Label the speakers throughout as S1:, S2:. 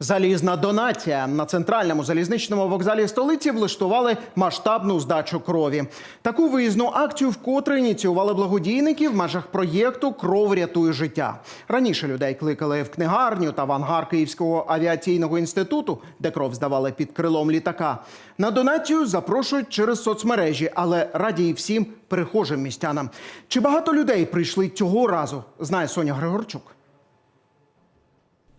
S1: Залізна донація на центральному залізничному вокзалі столиці влаштували масштабну здачу крові. Таку виїзну акцію вкотре ініціювали благодійники в межах проєкту Кров рятує життя. Раніше людей кликали в книгарню та в ангар Київського авіаційного інституту, де кров здавали під крилом літака. На донацію запрошують через соцмережі, але раді і всім перехожим містянам. Чи багато людей прийшли цього разу? Знає Соня Григорчук.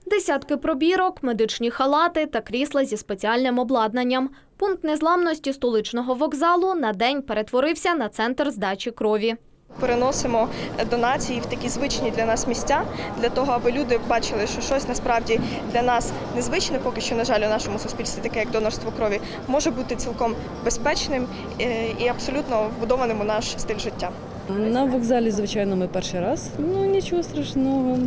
S2: Десятки пробірок, медичні халати та крісла зі спеціальним обладнанням. Пункт незламності столичного вокзалу на день перетворився на центр здачі крові.
S3: Переносимо донації в такі звичні для нас місця, для того, аби люди бачили, що щось насправді для нас незвичне, поки що, на жаль, у нашому суспільстві, таке як донорство крові, може бути цілком безпечним е, і абсолютно вбудованим у наш стиль життя.
S4: На вокзалі, звичайно, ми перший раз. Ну нічого страшного.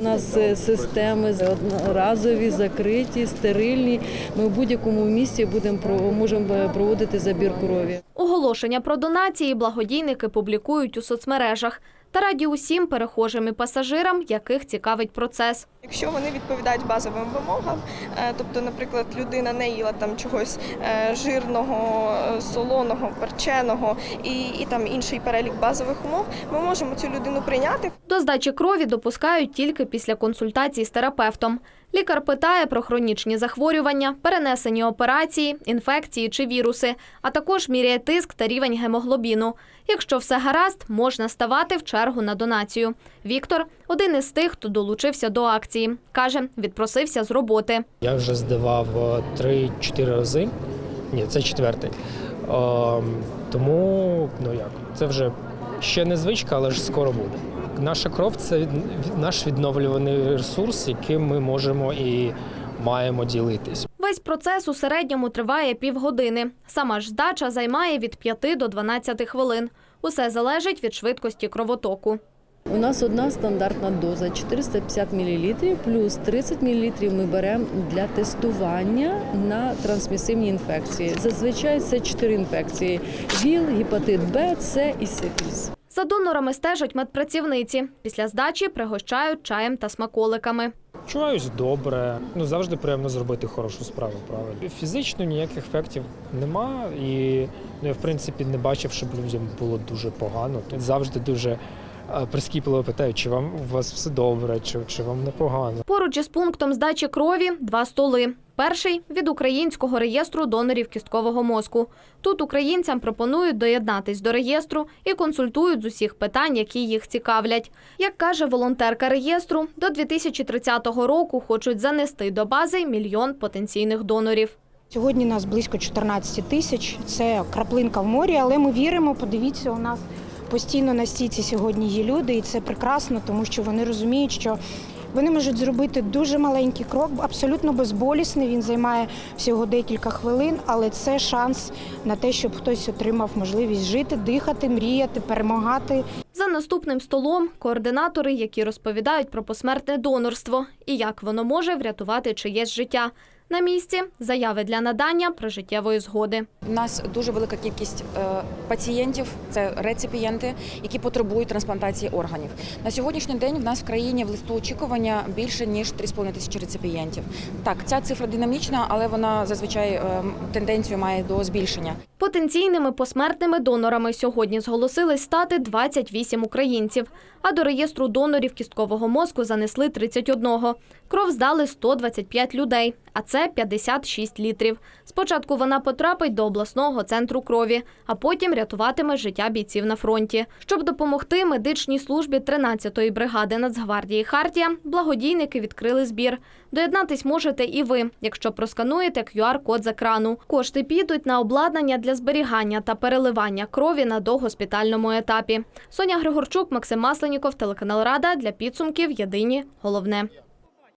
S4: У нас е, системи одноразові, закриті, стерильні. Ми в будь-якому місці будемо можемо е, проводити забір крові.
S2: Оголошення про донації благодійники публікують у соцмережах та раді усім перехожим і пасажирам, яких цікавить процес.
S3: Якщо вони відповідають базовим вимогам, е, тобто, наприклад, людина не їла там чогось е, жирного, е, солоного, перченого і, і там інший перелік базових умов, ми можемо цю людину прийняти.
S2: До здачі крові допускають тільки після консультації з терапевтом. Лікар питає про хронічні захворювання, перенесені операції, інфекції чи віруси, а також міряє тиск та рівень гемоглобіну. Якщо все гаразд, можна ставати в чергу на донацію. Віктор один із тих, хто долучився до акції. Каже, відпросився з роботи.
S5: Я вже здавав е, 3-4 рази. Ні, це четвертий. Ем, тому, ну як, це вже ще не звичка, але ж скоро буде. Наша кров це наш відновлюваний ресурс, яким ми можемо і маємо ділитись.
S2: Весь процес у середньому триває півгодини. Сама ж здача займає від 5 до 12 хвилин. Усе залежить від швидкості кровотоку.
S4: У нас одна стандартна доза 450 мл, плюс 30 мл ми беремо для тестування на трансмісивні інфекції. Зазвичай це чотири інфекції: ВІЛ, гепатит Б, С і сифіліс.
S2: За донорами стежать медпрацівниці. Після здачі пригощають чаєм та смаколиками.
S5: Чуваюсь добре. Ну завжди приємно зробити хорошу справу. Правильно фізично ніяких ефектів нема, і ну, я в принципі не бачив, щоб людям було дуже погано. Тут завжди дуже прискіпливо питають, чи вам у вас все добре, чи, чи вам непогано.
S2: Поруч із пунктом здачі крові два столи. Перший від українського реєстру донорів кісткового мозку. Тут українцям пропонують доєднатись до реєстру і консультують з усіх питань, які їх цікавлять. Як каже волонтерка реєстру, до 2030 року хочуть занести до бази мільйон потенційних донорів.
S6: Сьогодні нас близько 14 тисяч. Це краплинка в морі, але ми віримо. Подивіться, у нас постійно на стійці сьогодні є люди, і це прекрасно, тому що вони розуміють, що вони можуть зробити дуже маленький крок, абсолютно безболісний. Він займає всього декілька хвилин, але це шанс на те, щоб хтось отримав можливість жити, дихати, мріяти, перемагати.
S2: За наступним столом координатори, які розповідають про посмертне донорство і як воно може врятувати чиєсь життя. На місці заяви для надання прожиттєвої згоди.
S7: У нас дуже велика кількість е, пацієнтів, це реципієнти, які потребують трансплантації органів. На сьогоднішній день в нас в країні в листу очікування більше ніж 3,5 тисячі реципієнтів. Так, ця цифра динамічна, але вона зазвичай е, тенденцію має до збільшення.
S2: Потенційними посмертними донорами сьогодні зголосились стати 28 українців, а до реєстру донорів кісткового мозку занесли 31. Кров здали 125 людей, а це 56 літрів. Спочатку вона потрапить до обласного центру крові, а потім рятуватиме життя бійців на фронті. Щоб допомогти медичній службі 13-ї бригади Нацгвардії Хартія, благодійники відкрили збір. Доєднатись можете і ви, якщо проскануєте QR-код з екрану. Кошти підуть на обладнання для зберігання та переливання крові на догоспітальному етапі. Соня Григорчук, Максим Масленіков, телеканал Рада для підсумків. Єдині головне.